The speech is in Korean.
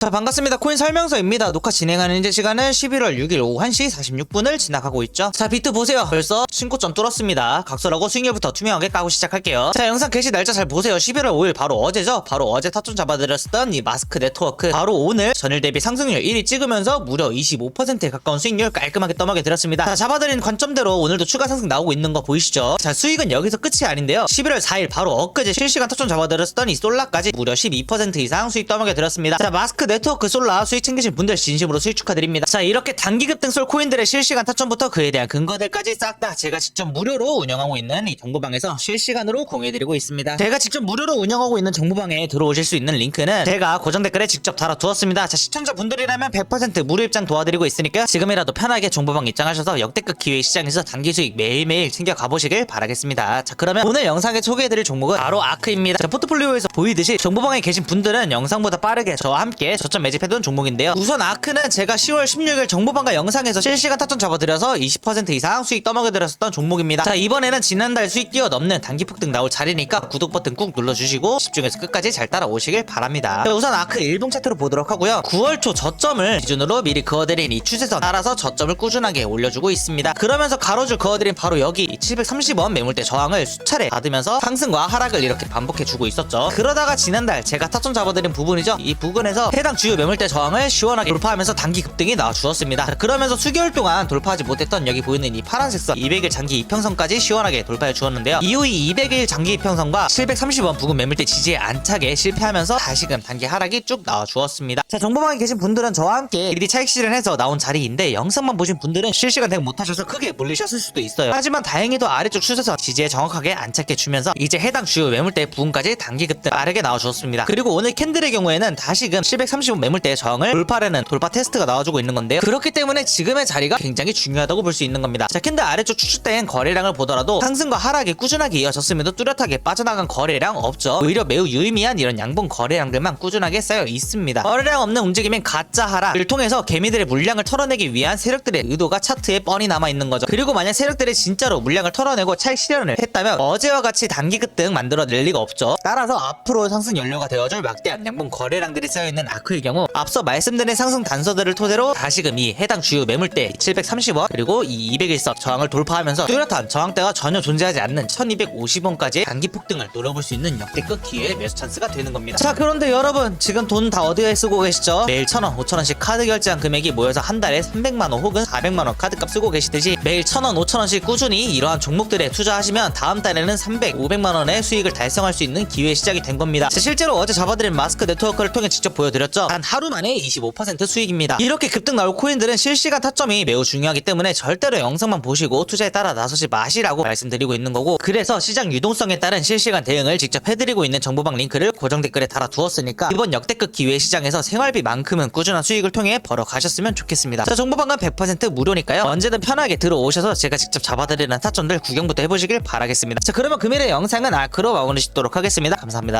자 반갑습니다. 코인 설명서입니다. 녹화 진행하는 현재 시간은 11월 6일 오후 1시 46분을 지나가고 있죠. 자 비트 보세요. 벌써 신고점 뚫었습니다. 각설하고 수익률부터 투명하게 까고 시작할게요. 자 영상 게시 날짜 잘 보세요. 11월 5일 바로 어제죠? 바로 어제 타점 잡아드렸었던 이 마스크 네트워크. 바로 오늘 전일 대비 상승률 1위 찍으면서 무려 25%에 가까운 수익률 깔끔하게 떠먹여 드렸습니다. 자 잡아드린 관점대로 오늘도 추가 상승 나오고 있는 거 보이시죠? 자 수익은 여기서 끝이 아닌데요. 11월 4일 바로 엊그제 실시간 타점 잡아드렸었던 이 솔라까지 무려 12% 이상 수익 떠먹여 드렸습니다. 자 마스크 네트워크 솔라 수익 챙기신 분들 진심으로 수익 축하드립니다. 자 이렇게 단기 급등 솔 코인들의 실시간 타점부터 그에 대한 근거들까지 싹 다 제가 직접 무료로 운영하고 있는 이 정보방에서 실시간으로 공유해드리고 있습니다. 제가 직접 무료로 운영하고 있는 정보방에 들어오실 수 있는 링크는 제가 고정 댓글에 직접 달아두었습니다. 자 시청자 분들이라면 100% 무료 입장 도와드리고 있으니까 지금이라도 편하게 정보방 입장하셔서 역대급 기회 시장에서 단기 수익 매일매일 챙겨 가보시길 바라겠습니다. 자 그러면 오늘 영상에 소개해드릴 종목은 바로 아크입니다. 자 포트폴리오에서 보이듯이 정보방에 계신 분들은 영상보다 빠르게 저와 함께 저점 매집해둔 종목인데요. 우선 아크는 제가 10월 16일 정보방과 영상에서 실시간 타점 잡아드려서 20% 이상 수익 떠먹여드렸었던 종목입니다. 자 이번에는 지난달 수익 뛰어넘는 단기 폭등 나올 자리니까 구독 버튼 꾹 눌러주시고 집중해서 끝까지 잘 따라오시길 바랍니다. 자, 우선 아크 일봉 차트로 보도록 하고요. 9월 초 저점을 기준으로 미리 그어드린 이 추세선 따라서 저점을 꾸준하게 올려주고 있습니다. 그러면서 가로줄 그어드린 바로 여기 730원 매물대 저항을 수차례 받으면서 상승과 하락을 이렇게 반복해주고 있었죠. 그러다가 지난달 제가 타점 잡아드린 부분이죠. 이 부분에서 해당 주요 매물대 저항을 시원하게 돌파하면서 단기 급등이 나와주었습니다. 자, 그러면서 수개월 동안 돌파하지 못했던 여기 보이는 이 파란색 선 200일 장기 이평선까지 시원하게 돌파해 주었는데요. 이후 이 200일 장기 이평선과 730원 부근 매물대 지지에 안차게 실패하면서 다시금 단기 하락이 쭉 나와 주었습니다. 자 정보방에 계신 분들은 저와 함께 미리 차익 실현해서 나온 자리인데 영상만 보신 분들은 실시간 대응 못하셔서 크게 물리셨을 수도 있어요. 하지만 다행히도 아래쪽 추세선 지지에 정확하게 안착해 주면서 이제 해당 주요 매물대 부근까지 단기 급등 빠르게 나와 주었습니다. 그리고 오늘 캔들의 경우에는 다시금 730원 매물대 저항을 돌파하는 돌파 테스트가 나와주고 있는 건데요. 그렇기 때문에 지금의 자리가 굉장히 중요하다고 볼 수 있는 겁니다. 자 캔들 아래쪽 추출된 거래량을 보더라도 상승과 하락이 꾸준하게 이어졌음에도 뚜렷하게 빠져나간 거래량 없죠. 오히려 매우 유의미한 이런 양봉 거래량들만 꾸준하게 쌓여 있습니다. 거래량 없는 움직임인 가짜 하락을 통해서 개미들의 물량을 털어내기 위한 세력들의 의도가 차트에 뻔히 남아 있는 거죠. 그리고 만약 세력들이 진짜로 물량을 털어내고 차익 실현을 했다면 어제와 같이 단기 급등 만들어낼 리가 없죠. 따라서 앞으로 상승 연료가 되어줄 막대한 양봉 거래량들이 쌓여 있는 아크 의 경우 앞서 말씀드린 상승 단서들을 토대로 다시금 이 해당 주요 매물대 730원 그리고 이 200일선 저항을 돌파하면서 뚜렷한 저항대가 전혀 존재하지 않는 1250원까지 단기 폭등을 노려볼 수 있는 역대급 기회의 매수 찬스가 되는 겁니다. 자 그런데 여러분 지금 돈 다 어디에 쓰고 계시죠? 매일 1000원, 5000원씩 카드 결제한 금액이 모여서 한 달에 300만원 혹은 400만원 카드값 쓰고 계시듯이 매일 1000원, 5000원씩 꾸준히 이러한 종목들에 투자하시면 다음 달에는 300, 500만원의 수익을 달성할 수 있는 기회 시작이 된 겁니다. 자, 실제로 어제 잡아드린 마스크 네트워크를 통해 직접 보여드렸죠. 단 하루 만에 25% 수익입니다. 이렇게 급등 나올 코인들은 실시간 타점이 매우 중요하기 때문에 절대로 영상만 보시고 투자에 따라 나서지 마시라고 말씀드리고 있는 거고 그래서 시장 유동성에 따른 실시간 대응을 직접 해드리고 있는 정보방 링크를 고정 댓글에 달아두었으니까 이번 역대급 기회 시장에서 생활비만큼은 꾸준한 수익을 통해 벌어 가셨으면 좋겠습니다. 자 정보방은 100% 무료니까요. 언제든 편하게 들어오셔서 제가 직접 잡아드리는 타점들 구경부터 해보시길 바라겠습니다. 자 그러면 금일의 영상은 아크로 마무리 짓도록 하겠습니다. 감사합니다.